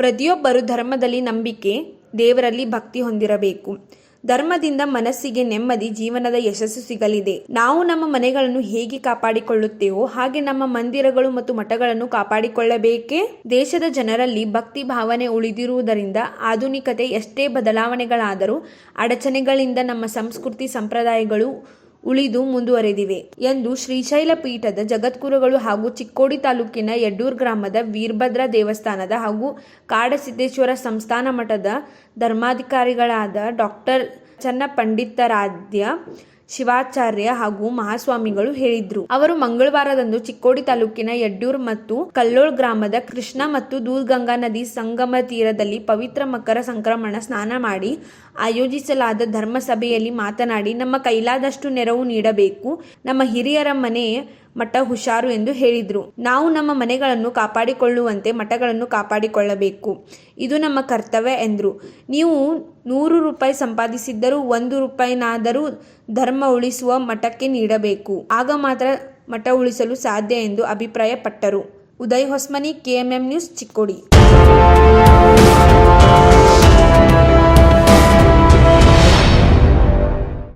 ಪ್ರತಿಯೊಬ್ಬರು ಧರ್ಮದಲ್ಲಿ ನಂಬಿಕೆ, ದೇವರಲ್ಲಿ ಭಕ್ತಿ ಹೊಂದಿರಬೇಕು. ಧರ್ಮದಿಂದ ಮನಸ್ಸಿಗೆ ನೆಮ್ಮದಿ, ಜೀವನದ ಯಶಸ್ಸು ಸಿಗಲಿದೆ. ನಾವು ನಮ್ಮ ಮನೆಗಳನ್ನು ಹೇಗೆ ಕಾಪಾಡಿಕೊಳ್ಳುತ್ತೇವೋ, ಹಾಗೆ ನಮ್ಮ ಮಂದಿರಗಳು ಮತ್ತು ಮಠಗಳನ್ನು ಕಾಪಾಡಿಕೊಳ್ಳಬೇಕೇ? ದೇಶದ ಜನರಲ್ಲಿ ಭಕ್ತಿ ಭಾವನೆ ಉಳಿದಿರುವುದರಿಂದ ಆಧುನಿಕತೆ ಎಷ್ಟೇ ಬದಲಾವಣೆಗಳಾದರೂ, ಅಡಚಣೆಗಳಿಂದ ನಮ್ಮ ಸಂಸ್ಕೃತಿ, ಸಂಪ್ರದಾಯಗಳು ಉಳಿದು ಮುಂದುವರೆದಿವೆ ಎಂದು ಶ್ರೀಶೈಲ ಪೀಠದ ಜಗದ್ಗುರುಗಳು ಹಾಗೂ ಚಿಕ್ಕೋಡಿ ತಾಲೂಕಿನ ಯಡ್ಡೂರ್ ಗ್ರಾಮದ ವೀರಭದ್ರ ದೇವಸ್ಥಾನದ ಹಾಗೂ ಕಾಡಸಿದ್ದೇಶ್ವರ ಸಂಸ್ಥಾನ ಮಠದ ಧರ್ಮಾಧಿಕಾರಿಗಳಾದ ಡಾಕ್ಟರ್ ಚನ್ನಪಂಡಿತಾರಾಧ್ಯ ಶಿವಾಚಾರ್ಯ ಹಾಗೂ ಮಹಾಸ್ವಾಮಿಗಳು ಹೇಳಿದ್ರು. ಅವರು ಮಂಗಳವಾರದಂದು ಚಿಕ್ಕೋಡಿ ತಾಲೂಕಿನ ಯಡ್ಡೂರ್ ಮತ್ತು ಕಲ್ಲೋಳ್ ಗ್ರಾಮದ ಕೃಷ್ಣ ಮತ್ತು ದೂರ್ಗಂಗಾ ನದಿ ಸಂಗಮ ತೀರದಲ್ಲಿ ಪವಿತ್ರ ಮಕರ ಸಂಕ್ರಮಣ ಸ್ನಾನ ಮಾಡಿ ಆಯೋಜಿಸಲಾದ ಧರ್ಮಸಭೆಯಲ್ಲಿ ಮಾತನಾಡಿ, ನಮ್ಮ ಕೈಲಾದಷ್ಟು ನೆರವು ನೀಡಬೇಕು. ನಮ್ಮ ಹಿರಿಯರ ಮನೆ ಮಠ ಹುಷಾರು ಎಂದು ಹೇಳಿದರು. ನಾವು ನಮ್ಮ ಮನೆಗಳನ್ನು ಕಾಪಾಡಿಕೊಳ್ಳುವಂತೆ ಮಠಗಳನ್ನು ಕಾಪಾಡಿಕೊಳ್ಳಬೇಕು. ಇದು ನಮ್ಮ ಕರ್ತವ್ಯ ಎಂದರು. ನೀವು ನೂರು ರೂಪಾಯಿ ಸಂಪಾದಿಸಿದ್ದರೂ ಒಂದು ರೂಪಾಯಿನಾದರೂ ಧರ್ಮ ಉಳಿಸುವ ಮಠಕ್ಕೆ ನೀಡಬೇಕು. ಆಗ ಮಾತ್ರ ಮಠ ಉಳಿಸಲು ಸಾಧ್ಯ ಎಂದು ಅಭಿಪ್ರಾಯಪಟ್ಟರು. Uday Hosmani, KMM news Chikkodi.